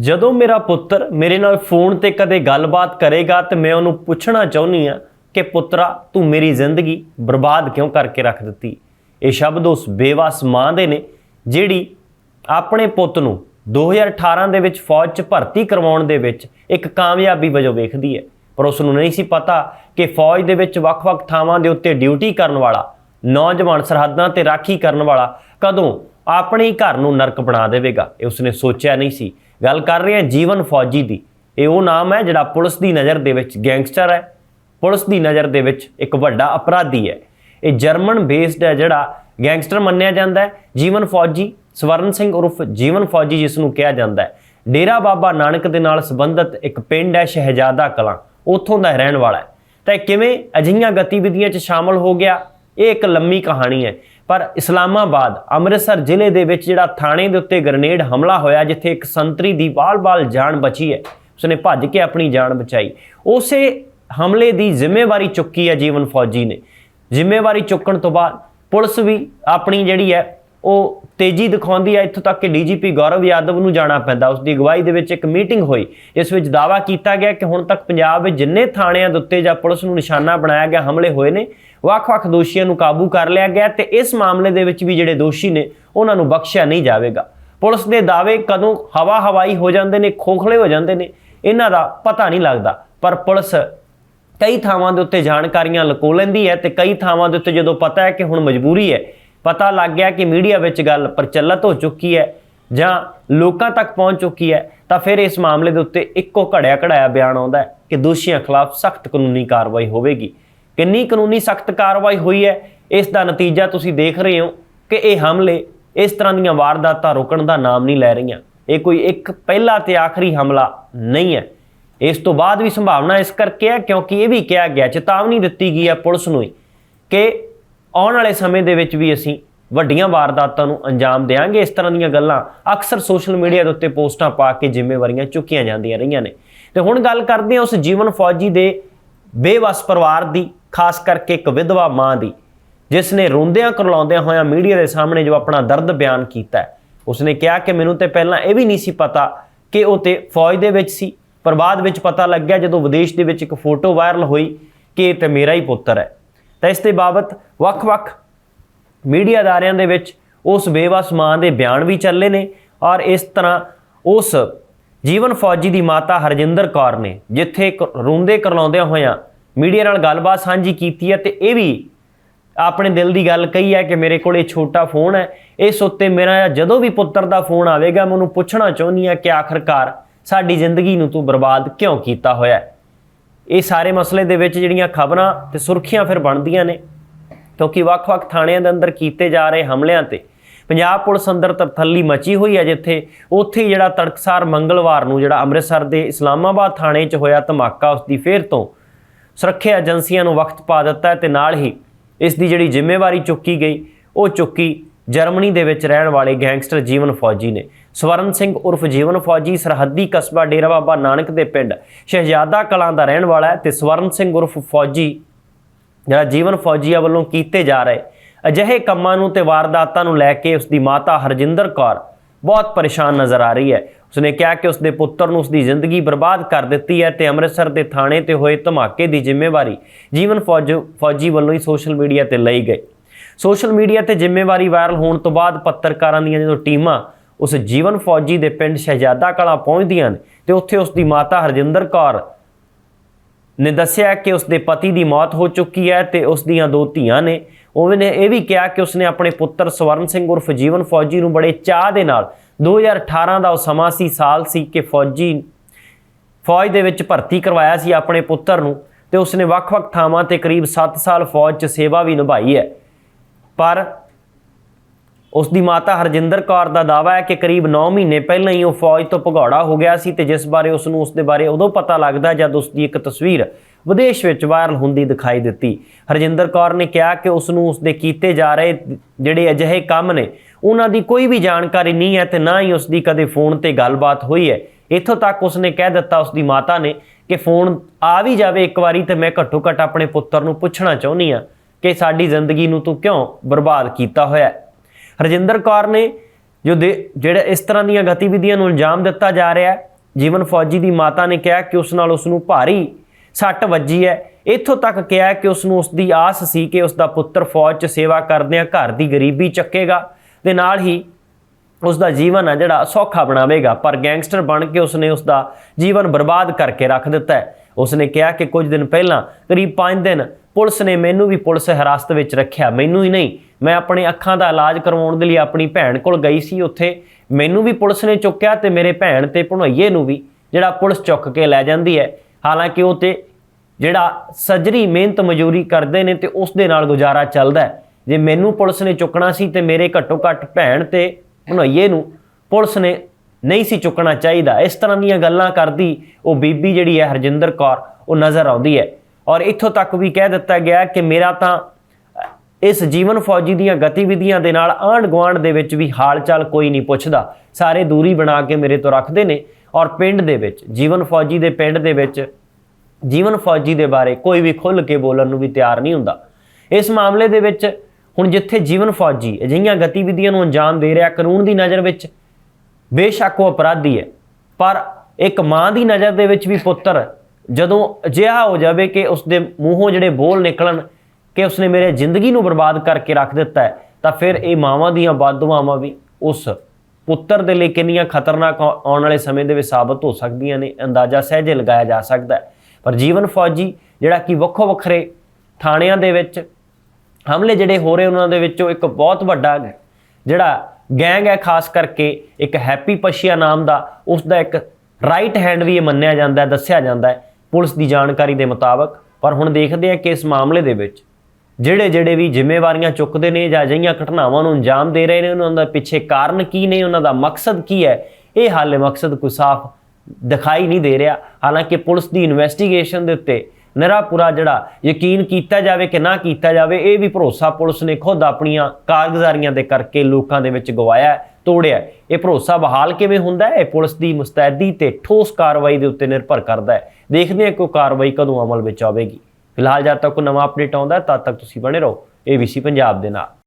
ਜਦੋਂ ਮੇਰਾ ਪੁੱਤਰ ਮੇਰੇ ਨਾਲ ਫੋਨ ਤੇ ਕਦੇ ਗੱਲਬਾਤ ਕਰੇਗਾ ਤੇ ਮੈਂ ਉਹਨੂੰ ਪੁੱਛਣਾ ਚਾਹੁੰਨੀ ਆ ਕਿ ਪੁੱਤਰਾ, ਤੂੰ ਮੇਰੀ ਜ਼ਿੰਦਗੀ ਬਰਬਾਦ ਕਿਉਂ ਕਰਕੇ ਰੱਖ ਦਿੱਤੀ? ਇਹ ਸ਼ਬਦ ਉਸ ਬੇਵਸ ਮਾਂ ਦੇ ਨੇ, ਜਿਹੜੀ ਆਪਣੇ ਪੁੱਤ ਨੂੰ 2018 ਦੇ ਵਿੱਚ ਫੌਜ 'ਚ ਭਰਤੀ ਕਰਵਾਉਣ ਦੇ ਵਿੱਚ ਇੱਕ ਕਾਮਯਾਬੀ ਵਜੋਂ ਵੇਖਦੀ ਹੈ। ਪਰ ਉਸ ਨੂੰ ਨਹੀਂ ਸੀ ਪਤਾ ਕਿ ਫੌਜ ਦੇ ਵਿੱਚ ਵੱਖ-ਵੱਖ ਥਾਵਾਂ ਦੇ ਉੱਤੇ ਡਿਊਟੀ ਕਰਨ ਵਾਲਾ, ਨੌਜਵਾਨ ਸਰਹੱਦਾਂ ਤੇ ਰਾਖੀ ਕਰਨ ਵਾਲਾ ਕਦੋਂ ਆਪਣੇ ਹੀ ਘਰ ਨੂੰ ਨਰਕ ਬਣਾ ਦੇਵੇਗਾ। ਇਹ ਉਸਨੇ ਸੋਚਿਆ ਨਹੀਂ ਸੀ। ਗੱਲ ਕਰ ਰਹੇ ਹਾਂ ਜੀਵਨ ਫੌਜੀ ਦੀ। ਇਹ ਉਹ ਨਾਮ ਹੈ ਜਿਹੜਾ ਪੁਲਿਸ ਦੀ ਨਜ਼ਰ ਦੇ ਵਿੱਚ ਗੈਂਗਸਟਰ ਹੈ। ਪੁਲਿਸ ਦੀ ਨਜ਼ਰ ਦੇ ਵਿੱਚ ਇੱਕ ਵੱਡਾ ਅਪਰਾਧੀ ਹੈ। ਇਹ ਜਰਮਨ ਬੇਸਡ ਹੈ ਜਿਹੜਾ ਗੈਂਗਸਟਰ ਮੰਨਿਆ ਜਾਂਦਾ ਹੈ। ਜੀਵਨ ਫੌਜੀ, ਸਵਰਨ ਸਿੰਘ ਉਰਫ ਜੀਵਨ ਫੌਜੀ ਜਿਸ ਨੂੰ ਕਿਹਾ ਜਾਂਦਾ ਹੈ। ਡੇਰਾ ਬਾਬਾ ਨਾਨਕ ਦੇ ਨਾਲ ਸੰਬੰਧਿਤ ਇੱਕ ਪਿੰਡ ਹੈ ਸ਼ਹਿਜ਼ਾਦਾ ਕਲਾਂ। ਉੱਥੋਂ ਦਾ ਰਹਿਣ ਵਾਲਾ ਹੈ। ਤਾਂ ਇਹ ਕਿਵੇਂ ਅਜਿਹੀਆਂ ਗਤੀਵਿਧੀਆਂ 'ਚ ਸ਼ਾਮਲ ਹੋ ਗਿਆ? ਇਹ ਇੱਕ ਲੰਮੀ ਕਹਾਣੀ ਹੈ। ਪਰ ਇਸਲਾਮਾਬਾਦ ਅੰਮ੍ਰਿਤਸਰ ਜ਼ਿਲ੍ਹੇ ਦੇ ਵਿੱਚ ਜਿਹੜਾ ਥਾਣੇ ਦੇ ਉੱਤੇ ਗ੍ਰਨੇਡ ਹਮਲਾ ਹੋਇਆ, ਜਿੱਥੇ ਇੱਕ ਸੰਤਰੀ ਦੀ ਬਾਲ-ਬਾਲ ਜਾਨ ਬਚੀ ਹੈ, ਉਸਨੇ ਭੱਜ ਕੇ ਆਪਣੀ ਜਾਨ ਬਚਾਈ। ਉਸੇ ਹਮਲੇ ਦੀ ਜ਼ਿੰਮੇਵਾਰੀ ਚੁੱਕੀ ਹੈ ਜੀਵਨ ਫੌਜੀ ਨੇ। ਜ਼ਿੰਮੇਵਾਰੀ ਚੁੱਕਣ ਤੋਂ ਬਾਅਦ ਪੁਲਿਸ ਵੀ ਆਪਣੀ ਜਿਹੜੀ ਹੈ, ਉਹ ਤੇਜ਼ੀ ਦਿਖਾਉਂਦੀ ਹੈ। ਇੱਥੋਂ ਤੱਕ ਕਿ ਡੀਜੀਪੀ ਗੌਰਵ ਯਾਦਵ ਨੂੰ ਜਾਣਾ ਪੈਂਦਾ। ਉਸ ਦੀ ਅਗਵਾਈ ਦੇ ਵਿੱਚ ਇੱਕ ਮੀਟਿੰਗ ਹੋਈ। ਇਸ ਵਿੱਚ ਦਾਅਵਾ ਕੀਤਾ ਗਿਆ ਕਿ ਹੁਣ ਤੱਕ ਪੰਜਾਬ ਵਿੱਚ ਜਿੰਨੇ ਥਾਣਿਆਂ ਦੇ ਉੱਤੇ ਜਾਂ ਪੁਲਿਸ ਨੂੰ ਨਿਸ਼ਾਨਾ ਬਣਾਇਆ ਗਿਆ, ਹਮਲੇ ਹੋਏ ਨੇ ਵੱਖ-ਵੱਖ ਦੋਸ਼ੀਆਂ ਨੂੰ ਕਾਬੂ ਕਰ ਲਿਆ ਗਿਆ ਤੇ ਇਸ ਮਾਮਲੇ ਦੇ ਵਿੱਚ ਵੀ ਜਿਹੜੇ ਦੋਸ਼ੀ ਨੇ, ਉਹਨਾਂ ਨੂੰ ਬਖਸ਼ਿਆ ਨਹੀਂ ਜਾਵੇਗਾ। ਪੁਲਿਸ ਦੇ ਦਾਅਵੇ ਕਦੋਂ ਹਵਾ ਹਵਾਈ ਹੋ ਜਾਂਦੇ ਨੇ, ਖੋਖਲੇ ਹੋ ਜਾਂਦੇ ਨੇ, ਇਹਨਾਂ ਦਾ ਪਤਾ ਨਹੀਂ ਲੱਗਦਾ। ਪਰ ਪੁਲਿਸ ਕਈ ਥਾਵਾਂ ਦੇ ਉੱਤੇ ਜਾਣਕਾਰੀਆਂ ਲਕੋ ਲੈਂਦੀ ਹੈ ਤੇ ਕਈ ਥਾਵਾਂ ਦੇ ਉੱਤੇ ਜਦੋਂ ਪਤਾ ਹੈ ਕਿ ਹੁਣ ਮਜਬੂਰੀ ਹੈ, ਪਤਾ ਲੱਗ ਗਿਆ ਕਿ ਮੀਡੀਆ ਵਿੱਚ ਗੱਲ ਪ੍ਰਚਲਿਤ ਹੋ ਚੁੱਕੀ ਹੈ ਜਾਂ ਲੋਕਾਂ ਤੱਕ ਪਹੁੰਚ ਚੁੱਕੀ ਹੈ, ਤਾਂ ਫਿਰ ਇਸ ਮਾਮਲੇ ਦੇ ਉੱਤੇ ਇੱਕੋ ਘੜਿਆ ਘੜਾਇਆ ਬਿਆਨ ਆਉਂਦਾ ਹੈ ਕਿ ਦੋਸ਼ੀਆਂ ਖਿਲਾਫ ਸਖਤ ਕਾਨੂੰਨੀ ਕਾਰਵਾਈ ਹੋਵੇਗੀ। ਕਿੰਨੀ ਕਾਨੂੰਨੀ ਸਖਤ ਕਾਰਵਾਈ ਹੋਈ ਹੈ, ਇਸ ਦਾ ਨਤੀਜਾ ਤੁਸੀਂ ਦੇਖ ਰਹੇ ਹੋ ਕਿ ਇਹ ਹਮਲੇ ਇਸ ਤਰ੍ਹਾਂ ਦੀਆਂ ਵਾਰਦਾਤਾਂ ਰੁਕਣ ਦਾ ਨਾਮ ਨਹੀਂ ਲੈ ਰਹੀਆਂ। ਇਹ ਕੋਈ ਇੱਕ ਪਹਿਲਾ ਤੇ ਆਖਰੀ ਹਮਲਾ ਨਹੀਂ ਹੈ। ਇਸ ਤੋਂ ਬਾਅਦ ਵੀ ਸੰਭਾਵਨਾ ਇਸ ਕਰਕੇ ਹੈ ਕਿਉਂਕਿ ਇਹ ਵੀ ਕਿਹਾ ਗਿਆ, ਚੇਤਾਵਨੀ ਦਿੱਤੀ ਗਈ ਹੈ ਪੁਲਿਸ ਨੂੰ ਹੀ ਕਿ ਆਉਣ ਵਾਲੇ ਸਮੇਂ ਦੇ ਵਿੱਚ ਵੀ ਅਸੀਂ ਵੱਡੀਆਂ ਵਾਰਦਾਤਾਂ ਨੂੰ ਅੰਜਾਮ ਦੇਵਾਂਗੇ। ਇਸ ਤਰ੍ਹਾਂ ਦੀਆਂ ਗੱਲਾਂ ਅਕਸਰ ਸੋਸ਼ਲ ਮੀਡੀਆ ਦੇ ਉੱਤੇ ਪੋਸਟਾਂ ਪਾ ਕੇ ਜ਼ਿੰਮੇਵਾਰੀਆਂ ਚੁੱਕੀਆਂ ਜਾਂਦੀਆਂ ਰਹੀਆਂ ਨੇ। ਤੇ ਹੁਣ ਗੱਲ ਕਰਦੇ ਹਾਂ ਉਸ ਜੀਵਨ ਫੌਜੀ ਦੇ ਬੇਵਸ ਪਰਿਵਾਰ ਦੀ ਖਾਸ ਕਰਕੇ ਇੱਕ ਵਿਧਵਾ ਮਾਂ ਦੀ, ਜਿਸ ਨੇ ਰੋਂਦਿਆਂ ਕਰਲਾਉਂਦਿਆਂ ਹੋਇਆਂ ਮੀਡੀਆ ਦੇ ਸਾਹਮਣੇ ਜੋ ਆਪਣਾ ਦਰਦ ਬਿਆਨ ਕੀਤਾ ਉਸਨੇ ਕਿਹਾ ਕਿ ਮੈਨੂੰ ਤੇ ਪਹਿਲਾਂ ਇਹ ਵੀ ਨਹੀਂ ਸੀ ਪਤਾ ਕਿ ਉਹ ਤੇ ਫੌਜ ਦੇ ਵਿੱਚ ਸੀ, ਪਰ ਬਾਅਦ ਵਿੱਚ ਪਤਾ ਲੱਗਿਆ ਜਦੋਂ ਵਿਦੇਸ਼ ਦੇ ਵਿੱਚ ਇੱਕ ਫੋਟੋ ਵਾਇਰਲ ਹੋਈ ਕਿ ਇਹ ਤੇ ਮੇਰਾ ਹੀ ਪੁੱਤਰ ਹੈ। ਤਾਂ ਇਸ ਦੇ ਬਾਬਤ ਵੱਖ-ਵੱਖ ਮੀਡੀਆ ਅਦਾਰਿਆਂ ਦੇ ਵਿੱਚ ਉਸ ਬੇਵਸ ਮਾਂ ਦੇ ਬਿਆਨ ਵੀ ਚੱਲੇ ਨੇ ਔਰ ਇਸ ਤਰ੍ਹਾਂ ਉਸ ਜੀਵਨ ਫੌਜੀ ਦੀ ਮਾਤਾ ਹਰਜਿੰਦਰ ਕੌਰ ਨੇ, ਜਿੱਥੇ ਇੱਕ ਰੋਂਦੇ ਕਰਲਾਉਂਦਿਆਂ ਹੋਇਆਂ ਮੀਡੀਆ ਨਾਲ ਗੱਲਬਾਤ ਸਾਂਝੀ ਕੀਤੀ ਹੈ ਤੇ ਇਹ ਵੀ ਆਪਣੇ ਦਿਲ ਦੀ ਗੱਲ ਕਹੀ ਹੈ ਕਿ ਮੇਰੇ ਕੋਲ ਇਹ ਛੋਟਾ ਫੋਨ ਹੈ। ਇਸ ਉੱਤੇ ਮੇਰਾ ਜਦੋਂ ਵੀ ਪੁੱਤਰ ਦਾ ਫੋਨ ਆਵੇਗਾ, ਮੈਂ ਉਹਨੂੰ ਪੁੱਛਣਾ ਚਾਹੁੰਦੀ ਹਾਂ ਕਿ ਆਖਰਕਾਰ ਸਾਡੀ ਜ਼ਿੰਦਗੀ ਨੂੰ ਤੂੰ ਬਰਬਾਦ ਕਿਉਂ ਕੀਤਾ ਹੋਇਆ ਹੈ? ਇਹ ਸਾਰੇ ਮਸਲੇ ਦੇ ਵਿੱਚ ਜਿਹੜੀਆਂ ਖਬਰਾਂ ਤੇ ਸੁਰਖੀਆਂ ਫਿਰ ਬਣਦੀਆਂ ਨੇ, ਕਿਉਂਕਿ ਵੱਖ-ਵੱਖ ਥਾਣਿਆਂ ਦੇ ਅੰਦਰ ਕੀਤੇ ਜਾ ਰਹੇ ਹਮਲਿਆਂ ਤੇ ਪੰਜਾਬ ਪੁਲਿਸ ਅੰਦਰ ਤਰਥੱਲੀ ਮਚੀ ਹੋਈ ਹੈ, ਜਿੱਥੇ ਉੱਥੇ ਹੀ ਜਿਹੜਾ ਤੜਕਸਾਰ ਮੰਗਲਵਾਰ ਨੂੰ ਜਿਹੜਾ ਅੰਮ੍ਰਿਤਸਰ ਦੇ ਇਸਲਾਮਾਬਾਦ ਥਾਣੇ 'ਚ ਹੋਇਆ ਧਮਾਕਾ ਉਸ ਦੀ ਫੇਰ ਤੋਂ ਸੁਰੱਖਿਆ ਏਜੰਸੀਆਂ ਨੂੰ ਵਕਤ ਪਾ ਦਿੱਤਾ ਹੈ ਤੇ ਨਾਲ ਹੀ ਇਸ ਦੀ ਜਿਹੜੀ ਜ਼ਿੰਮੇਵਾਰੀ ਚੁੱਕੀ ਗਈ, ਉਹ ਚੁੱਕੀ ਜਰਮਨੀ ਦੇ ਵਿੱਚ ਰਹਿਣ ਵਾਲੇ ਗੈਂਗਸਟਰ ਜੀਵਨ ਫੌਜੀ ਨੇ। ਸਵਰਨ ਸਿੰਘ ਉਰਫ ਜੀਵਨ ਫੌਜੀ ਸਰਹੱਦੀ ਕਸਬਾ ਡੇਰਾ ਬਾਬਾ ਨਾਨਕ ਦੇ ਪਿੰਡ ਸ਼ਹਿਜ਼ਾਦਾ ਕਲਾਂ ਦਾ ਰਹਿਣ ਵਾਲਾ ਹੈ ਤੇ ਸਵਰਨ ਸਿੰਘ ਉਰਫ ਫੌਜੀ ਜਿਹੜਾ ਜੀਵਨ ਫੌਜੀਆਂ ਵੱਲੋਂ ਕੀਤੇ ਜਾ ਰਹੇ ਅਜਿਹੇ ਕੰਮਾਂ ਨੂੰ ਤੇ ਵਾਰਦਾਤਾਂ ਨੂੰ ਲੈ ਕੇ ਉਸ ਦੀ ਮਾਤਾ ਹਰਜਿੰਦਰ ਕੌਰ ਬਹੁਤ ਪਰੇਸ਼ਾਨ ਨਜ਼ਰ ਆ ਰਹੀ ਹੈ। ਉਸਨੇ ਕਿਹਾ ਕਿ ਉਸਦੇ ਪੁੱਤਰ ਨੂੰ ਉਸਦੀ ਜ਼ਿੰਦਗੀ ਬਰਬਾਦ ਕਰ ਦਿੱਤੀ ਹੈ ਤੇ ਅੰਮ੍ਰਿਤਸਰ ਦੇ ਥਾਣੇ ਤੇ ਹੋਏ ਧਮਾਕੇ ਦੀ ਜ਼ਿੰਮੇਵਾਰੀ ਜੀਵਨ ਫੌਜ, ਫੌਜੀ ਵੱਲੋਂ ਹੀ ਸੋਸ਼ਲ ਮੀਡੀਆ ਤੇ ਲਈ ਗਈ। ਸੋਸ਼ਲ ਮੀਡੀਆ ਤੇ ਜ਼ਿੰਮੇਵਾਰੀ ਵਾਇਰਲ ਹੋਣ ਤੋਂ ਬਾਅਦ ਪੱਤਰਕਾਰਾਂ ਦੀਆਂ ਜਦੋਂ ਟੀਮਾਂ ਉਸ ਜੀਵਨ ਫੌਜੀ ਦੇ ਪਿੰਡ ਸ਼ਹਿਜ਼ਾਦਾ ਕਲਾਂ ਪਹੁੰਚਦੀਆਂ ਨੇ ਤੇ ਉੱਥੇ ਉਸ ਦੀ ਮਾਤਾ ਹਰਜਿੰਦਰ ਕੌਰ ਨੇ ਦੱਸਿਆ ਕਿ ਉਸ ਦੇ ਪਤੀ ਦੀ ਮੌਤ ਹੋ ਚੁੱਕੀ ਹੈ ਤੇ ਉਸ ਦੀਆਂ ਦੋ ਧੀਆਂ ਨੇ ਉਹ ਨੇ ਇਹ ਵੀ ਕਿਹਾ ਕਿ ਉਸਨੇ ਆਪਣੇ ਪੁੱਤਰ ਸਵਰਨ ਸਿੰਘ ਉਰਫ ਜੀਵਨ ਫੌਜੀ ਨੂੰ ਬੜੇ ਚਾਹ ਦੇ ਨਾਲ 2018 ਦਾ ਉਹ ਸਮਾਂ ਸੀ, ਸਾਲ ਸੀ ਕਿ ਫੌਜੀ ਫੌਜ ਦੇ ਵਿੱਚ ਭਰਤੀ ਕਰਵਾਇਆ ਸੀ ਆਪਣੇ ਪੁੱਤਰ ਨੂੰ ਤੇ ਉਸਨੇ ਵੱਖ-ਵੱਖ ਥਾਵਾਂ ਤੇ ਕਰੀਬ 7 ਸਾਲ ਫੌਜ 'ਚ ਸੇਵਾ ਵੀ ਨਿਭਾਈ ਹੈ। ਪਰ ਉਸ ਦੀ ਮਾਤਾ ਹਰਜਿੰਦਰ ਕੌਰ ਦਾ ਦਾਵਾ ਹੈ ਕਿ ਕਰੀਬ 9 ਮਹੀਨੇ ਪਹਿਲਾਂ ਹੀ ਉਹ ਫੌਜ ਤੋਂ ਭਗੌੜਾ ਹੋ ਗਿਆ ਸੀ ਤੇ ਜਿਸ ਬਾਰੇ ਉਸ ਨੂੰ ਉਸ ਦੇ ਬਾਰੇ ਉਦੋਂ ਪਤਾ ਲੱਗਦਾ ਜਦ ਉਸ ਦੀ ਇੱਕ ਤਸਵੀਰ ਵਿਦੇਸ਼ ਵਿੱਚ ਵਾਇਰਲ ਹੁੰਦੀ ਦਿਖਾਈ ਦਿੱਤੀ। ਹਰਜਿੰਦਰ ਕੌਰ ਨੇ ਕਿਹਾ ਕਿ ਉਸ ਨੂੰ ਉਸ ਦੇ ਕੀਤੇ ਜਾ ਰਹੇ ਜਿਹੜੇ ਅਜਿਹੇ ਕੰਮ ਨੇ, ਉਹਨਾਂ ਦੀ ਕੋਈ ਵੀ ਜਾਣਕਾਰੀ ਨਹੀਂ ਹੈ ਤੇ ਨਾ ਹੀ ਉਸ ਦੀ ਕਦੇ ਫੋਨ ਤੇ ਗੱਲਬਾਤ ਹੋਈ ਹੈ। ਇੱਥੋਂ ਤੱਕ ਉਸ ਨੇ ਕਹਿ ਦਿੱਤਾ ਉਸ ਦੀ ਮਾਤਾ ਨੇ ਕਿ ਫੋਨ ਆ ਵੀ ਜਾਵੇ ਇੱਕ ਵਾਰੀ ਤੇ ਮੈਂ ਘੱਟੋ ਘੱਟ ਆਪਣੇ ਪੁੱਤਰ ਨੂੰ ਪੁੱਛਣਾ ਚਾਹੁੰਦੀ ਆ ਕਿ ਸਾਡੀ ਜ਼ਿੰਦਗੀ ਨੂੰ ਤੂੰ ਕਿਉਂ ਬਰਬਾਦ ਕੀਤਾ ਹੋਇਆ ਹਰਜਿੰਦਰ ਕੌਰ ਨੇ ਜੋ ਦੇ ਜਿਹੜੇ ਇਸ ਤਰ੍ਹਾਂ ਦੀਆਂ ਗਤੀਵਿਧੀਆਂ ਨੂੰ ਅੰਜਾਮ ਦਿੱਤਾ ਜਾ ਰਿਹਾ ਹੈ, ਜੀਵਨ ਫੌਜੀ ਦੀ ਮਾਤਾ ਨੇ ਕਿਹਾ ਕਿ ਉਸ ਨਾਲ ਉਸ ਨੂੰ ਭਾਰੀ ਸੱਟ ਵੱਜੀ ਹੈ। ਇੱਥੋਂ ਤੱਕ ਕਿਹਾ ਕਿ ਉਸ ਨੂੰ ਉਸ ਦੀ ਆਸ ਸੀ ਕਿ ਉਸ ਦਾ ਪੁੱਤਰ ਫੌਜ 'ਚ ਸੇਵਾ ਕਰਦਿਆਂ ਘਰ ਦੀ ਗਰੀਬੀ ਚੱਕੇਗਾ ਤੇ ਨਾਲ ਹੀ ਉਸ ਦਾ ਜੀਵਨ ਆ ਜਿਹੜਾ ਸੌਖਾ ਬਣਾਵੇਗਾ। ਪਰ ਗੈਂਗਸਟਰ ਬਣ ਕੇ ਉਸਨੇ ਉਸ ਦਾ ਜੀਵਨ ਬਰਬਾਦ ਕਰਕੇ ਰੱਖ ਦਿੱਤਾ ਹੈ। ਉਸਨੇ ਕਿਹਾ ਕਿ ਕੁਝ ਦਿਨ ਪਹਿਲਾਂ ਕਰੀਬ 5 ਦਿਨ ਪੁਲਿਸ ਨੇ ਮੈਨੂੰ ਵੀ ਪੁਲਿਸ ਹਿਰਾਸਤ ਵਿੱਚ ਰੱਖਿਆ। ਮੈਨੂੰ ਹੀ ਨਹੀਂ, ਮੈਂ ਆਪਣੇ ਅੱਖਾਂ ਦਾ ਇਲਾਜ ਕਰਵਾਉਣ ਦੇ ਲਈ ਆਪਣੀ ਭੈਣ ਕੋਲ ਗਈ ਸੀ ਉੱਥੇ। ਮੈਨੂੰ ਵੀ ਪੁਲਿਸ ਨੇ ਚੁੱਕਿਆ ਤੇ ਮੇਰੇ ਭੈਣ ਤੇ ਭਣੋਈਏ ਨੂੰ ਵੀ ਜਿਹੜਾ ਪੁਲਿਸ ਚੁੱਕ ਕੇ ਲੈ ਜਾਂਦੀ ਹੈ। ਹਾਲਾਂਕਿ ਉਹ ਤੇ ਜਿਹੜਾ ਸਜਰੀ ਮਿਹਨਤ ਮਜ਼ਦੂਰੀ ਕਰਦੇ ਨੇ ਤੇ ਉਸ ਦੇ ਨਾਲ ਗੁਜ਼ਾਰਾ ਚੱਲਦਾ ਜੇ ਮੈਨੂੰ ਪੁਲਿਸ ਨੇ ਚੁੱਕਣਾ ਸੀ ਤੇ ਮੇਰੇ ਘੱਟੋ ਘੱਟ ਭੈਣ ਤੇ ਭਣੋਈਏ ਨੂੰ ਪੁਲਿਸ ਨੇ ਨਹੀਂ ਸੀ ਚੁੱਕਣਾ ਚਾਹੀਦਾ। ਇਸ ਤਰ੍ਹਾਂ ਦੀਆਂ ਗੱਲਾਂ ਕਰਦੀ ਉਹ ਬੀਬੀ ਜਿਹੜੀ ਹੈ ਹਰਜਿੰਦਰ ਕੌਰ, ਉਹ ਨਜ਼ਰ ਆਉਂਦੀ ਹੈ। ਔਰ ਇੱਥੋਂ ਤੱਕ ਵੀ ਕਹਿ ਦਿੱਤਾ ਗਿਆ ਕਿ ਮੇਰਾ ਤਾਂ ਇਸ ਜੀਵਨ ਫੌਜੀ ਦੀਆਂ ਗਤੀਵਿਧੀਆਂ ਦੇ ਨਾਲ ਆਂਢ ਗੁਆਂਢ ਦੇ ਵਿੱਚ ਵੀ ਹਾਲ ਚਾਲ ਕੋਈ ਨਹੀਂ ਪੁੱਛਦਾ। ਸਾਰੇ ਦੂਰੀ ਬਣਾ ਕੇ ਮੇਰੇ ਤੋਂ ਰੱਖਦੇ ਨੇ। ਔਰ ਪਿੰਡ ਦੇ ਵਿੱਚ, ਜੀਵਨ ਫੌਜੀ ਦੇ ਪਿੰਡ ਦੇ ਵਿੱਚ, ਜੀਵਨ ਫੌਜੀ ਦੇ ਬਾਰੇ ਕੋਈ ਵੀ ਖੁੱਲ੍ਹ ਕੇ ਬੋਲਣ ਨੂੰ ਵੀ ਤਿਆਰ ਨਹੀਂ ਹੁੰਦਾ। ਇਸ ਮਾਮਲੇ ਦੇ ਵਿੱਚ ਹੁਣ ਜਿੱਥੇ ਜੀਵਨ ਫੌਜੀ ਅਜਿਹੀਆਂ ਗਤੀਵਿਧੀਆਂ ਨੂੰ ਅੰਜਾਮ ਦੇ ਰਿਹਾ, ਕਾਨੂੰਨ ਦੀ ਨਜ਼ਰ ਵਿੱਚ ਬੇਸ਼ੱਕ ਉਹ ਅਪਰਾਧੀ ਹੈ। ਪਰ ਇੱਕ ਮਾਂ ਦੀ ਨਜ਼ਰ ਦੇ ਵਿੱਚ ਵੀ ਪੁੱਤਰ, ਜਦੋਂ ਅਜਿਹਾ ਹੋ ਜਾਵੇ ਕਿ ਉਸਦੇ ਮੂੰਹੋਂ ਜਿਹੜੇ ਬੋਲ ਨਿਕਲਣ ਕਿ ਉਸਨੇ ਮੇਰੇ ਜ਼ਿੰਦਗੀ ਨੂੰ ਬਰਬਾਦ ਕਰਕੇ ਰੱਖ ਦਿੱਤਾ ਹੈ, ਤਾਂ ਫਿਰ ਇਹ ਮਾਵਾਂ ਦੀਆਂ ਬਦਦੁਆਵਾਂ ਵੀ ਉਸ ਪੁੱਤਰ ਦੇ ਲਈ ਕਿੰਨੀਆਂ ਖਤਰਨਾਕ ਆਉਣ ਵਾਲੇ ਸਮੇਂ ਦੇ ਵਿੱਚ ਸਾਬਤ ਹੋ ਸਕਦੀਆਂ ਨੇ, ਅੰਦਾਜ਼ਾ ਸਹਿਜੇ ਲਗਾਇਆ ਜਾ ਸਕਦਾ ਹੈ। ਪਰ ਜੀਵਨ ਫੌਜੀ, ਜਿਹੜਾ ਕਿ ਵੱਖੋ ਵੱਖਰੇ ਥਾਣਿਆਂ ਦੇ ਵਿੱਚ ਹਮਲੇ ਜਿਹੜੇ ਹੋ ਰਹੇ ਉਹਨਾਂ ਦੇ ਵਿੱਚੋਂ ਇੱਕ ਬਹੁਤ ਵੱਡਾ ਜਿਹੜਾ ਗੈਂਗ ਹੈ, ਖਾਸ ਕਰਕੇ ਇੱਕ ਹੈਪੀ ਪਸ਼ੀਆ ਨਾਮ ਦਾ ਉਸ ਦਾ ਇੱਕ ਰਾਈਟ ਹੈਂਡ ਵੀ ਇਹ ਮੰਨਿਆ ਜਾਂਦਾ ਹੈ, ਦੱਸਿਆ ਜਾਂਦਾ ਹੈ, ਪੁਲਿਸ ਦੀ ਜਾਣਕਾਰੀ ਦੇ ਮੁਤਾਬਕ। ਪਰ ਹੁਣ ਦੇਖਦੇ ਹਾਂ ਕਿ ਇਸ ਮਾਮਲੇ ਦੇ ਵਿੱਚ ਜਿਹੜੇ ਜਿਹੜੇ ਵੀ ਜ਼ਿੰਮੇਵਾਰੀਆਂ ਚੁੱਕਦੇ ਨੇ ਜਾਂ ਅਜਿਹੀਆਂ ਘਟਨਾਵਾਂ ਨੂੰ ਅੰਜਾਮ ਦੇ ਰਹੇ ਨੇ, ਉਹਨਾਂ ਦਾ ਪਿੱਛੇ ਕਾਰਨ ਕੀ ਨੇ, ਉਹਨਾਂ ਦਾ ਮਕਸਦ ਕੀ ਹੈ? ਇਹ ਹਾਲੇ ਮਕਸਦ ਕੋਈ ਸਾਫ਼ ਦਿਖਾਈ ਨਹੀਂ ਦੇ ਰਿਹਾ। ਹਾਲਾਂਕਿ ਪੁਲਿਸ ਦੀ ਇਨਵੈਸਟੀਗੇਸ਼ਨ ਦੇ ਉੱਤੇ ਨਿਰਾ ਜਿਹੜਾ ਯਕੀਨ ਕੀਤਾ ਜਾਵੇ ਕਿ ਨਾ ਕੀਤਾ ਜਾਵੇ, ਇਹ ਵੀ ਭਰੋਸਾ ਪੁਲਿਸ ਨੇ ਖੁਦ ਆਪਣੀਆਂ ਕਾਰਗੁਜ਼ਾਰੀਆਂ ਦੇ ਕਰਕੇ ਲੋਕਾਂ ਦੇ ਵਿੱਚ ਗਵਾਇਆ ਤੋੜਿਆ ਇਹ ਭਰੋਸਾ ਬਹਾਲ ਕਿਵੇਂ ਹੁੰਦਾ ਹੈ? ਇਹ ਪੁਲਿਸ ਦੀ ਮੁਸਤੈਦੀ ਤੇ ਠੋਸ ਕਾਰਵਾਈ ਦੇ ਉੱਤੇ ਨਿਰਭਰ ਕਰਦਾ ਹੈ। ਦੇਖਦੇ ਹਾਂ ਕਿ ਉਹ ਕਾਰਵਾਈ ਕਦੋਂ ਅਮਲ ਵਿੱਚ ਆਵੇਗੀ। ਫਿਲਹਾਲ ਜਦ ਤੱਕ ਕੋਈ ਨਵਾਂ ਅਪਡੇਟ ਆਉਂਦਾ ਤਦ ਤੱਕ ਤੁਸੀਂ ਬਣੇ ਰਹੋ। ABC ਪੰਜਾਬ ਦੇ ਨਾਲ।